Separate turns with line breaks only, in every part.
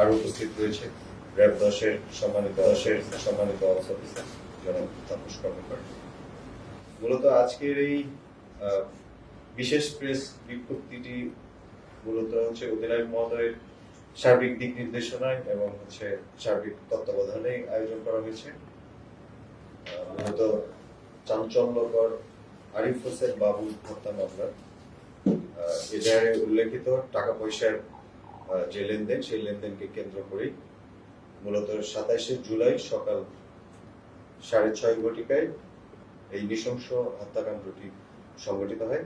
আরও উপস্থিত রয়েছে। র্যাব দশের সম্মানিত দশের সম্মানিত অফিসার জনাব তাপস কর্মকার। মূলত আজকের এই বিশেষ প্রেস বিজ্ঞপ্তিটি মূলত হচ্ছে অধিনায়ক মহোদয়ের সার্বিক দিক নির্দেশনায় এবং হচ্ছে সার্বিক তত্ত্বাবধানে আয়োজন করা হয়েছে। মূলত চাঞ্চল্যকর আরিফ হোসেন বাবু হত্যা মামলা। আহ, এজাহারে উল্লেখিত টাকা পয়সার যে লেনদেন, সেই লেনদেনকে কেন্দ্র করেই মূলত সাতাইশে জুলাই সকাল সাড়ে ছয় ঘটিকায় এই নৃশংস হত্যাকাণ্ডটি সংঘটিত হয়।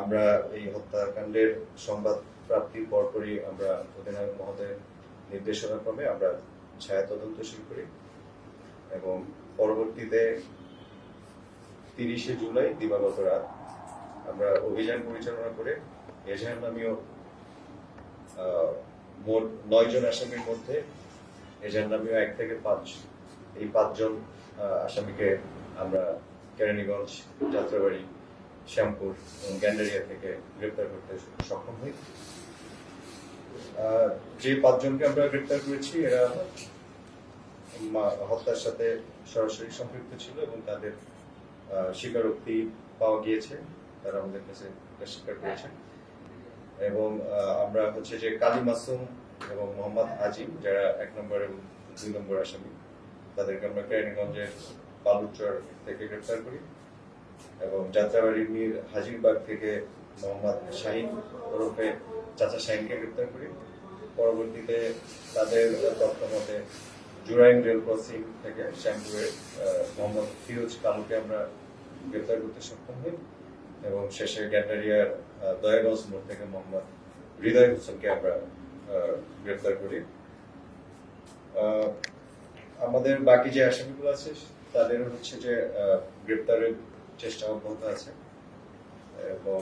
আমরা এই হত্যাকাণ্ডের সংবাদ প্রাপ্তির পরপরই আমরা অধিনায়ক মহোদয়ের নির্দেশনা ক্রমে আমরা ছায়া তদন্ত শুরু করি এবং পরবর্তীতে তিরিশে জুলাই দিবাগত রাত আমরা অভিযান পরিচালনা করে এজাহার নামীয় মোট নয় জন আসামির মধ্যে এজাহার নামীয় এক থেকে পাঁচ, এই পাঁচজন আসামিকে আমরা কেরানীগঞ্জ, যাত্রাবাড়ি, শ্যামপুর গ্যান্ডারিয়া থেকে গ্রেপ্তার করতে সক্ষম হই। যে পাঁচজনকে আমরা গ্রেপ্তার করেছি, এরা হত্যার সাথে সরাসরি সম্পৃক্ত ছিল এবং তাদের স্বীকারোক্তি পাওয়া গিয়েছে। তারা আমাদের কাছে স্বীকার করেছেন। এবং আমরা হচ্ছে যে কালী মাসুম এবং মোহাম্মদ আজিম যারা এক নম্বর এবং দুই নম্বর আসামি, তাদেরকে আমরা কেরানীগঞ্জের বালুচর থেকে গ্রেপ্তার করি এবং যাত্রাবাড়ির মীর হাজিরবাগ থেকে মোহাম্মদ শাহিন ওরফে চাচা শাহিনকে গ্রেপ্তার করি। পরবর্তীতে তাদের তথ্য মতে জুরাইন রেল ক্রসিং থেকে শ্যামপুরের মোহাম্মদ ফিরোজ কালুকে আমরা গ্রেপ্তার করতে সক্ষম হই। এবং শেষে গ্যান্ডারিয়ার দয়াগঞ্জ মোড় থেকে মোহাম্মদ হৃদয় হোসেনকে আমরা আহ, গ্রেপ্তার করি। আমাদের বাকি যে আসামিগুলো আছে তাদের হচ্ছে যে গ্রেপ্তারের চেষ্টা অব্যাহত আছে এবং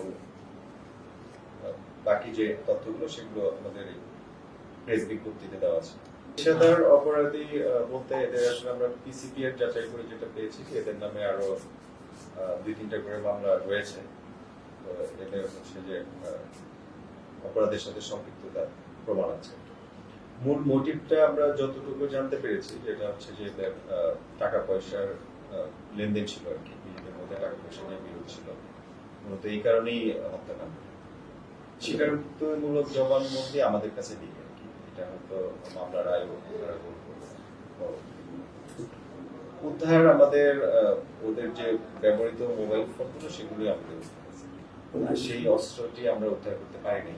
বাকি যে তথ্যগুলো সেগুলো আমাদের প্রেস বিজ্ঞপ্তিতে দেওয়া আছে। পেশাদার অপরাধী বলতে এদের আসলে আমরা পিসিপি এর যাচাই করে যেটা পেয়েছি এদের নামে আরও দুই তিনটা করে মামলা রয়েছে। তো হচ্ছে যে অপরাধের সাথে সম্পৃক্ততার প্রমাণ আছে। মূল মোটিভটা আমরা যতটুকু জানতে পেরেছি যেটা হচ্ছে যে টাকা পয়সার লেনদেন ছিল আর কি। নিজেদের মধ্যে টাকা পয়সা নিয়ে বিরোধ ছিল। মূলত এই কারণেই হত্যাকাণ্ড স্বীকারোক্তিমূলক জবানবন্দি আমাদের কাছে দিই আর কি। এটা হয়তো মামলার আয় তারা। উদ্ধার আমাদের ওদের যে ব্যবহৃত মোবাইল ফোনগুলো সেগুলোই আমাদের সেই অস্ত্রটি আমরা উদ্ধার করতে পারিনি।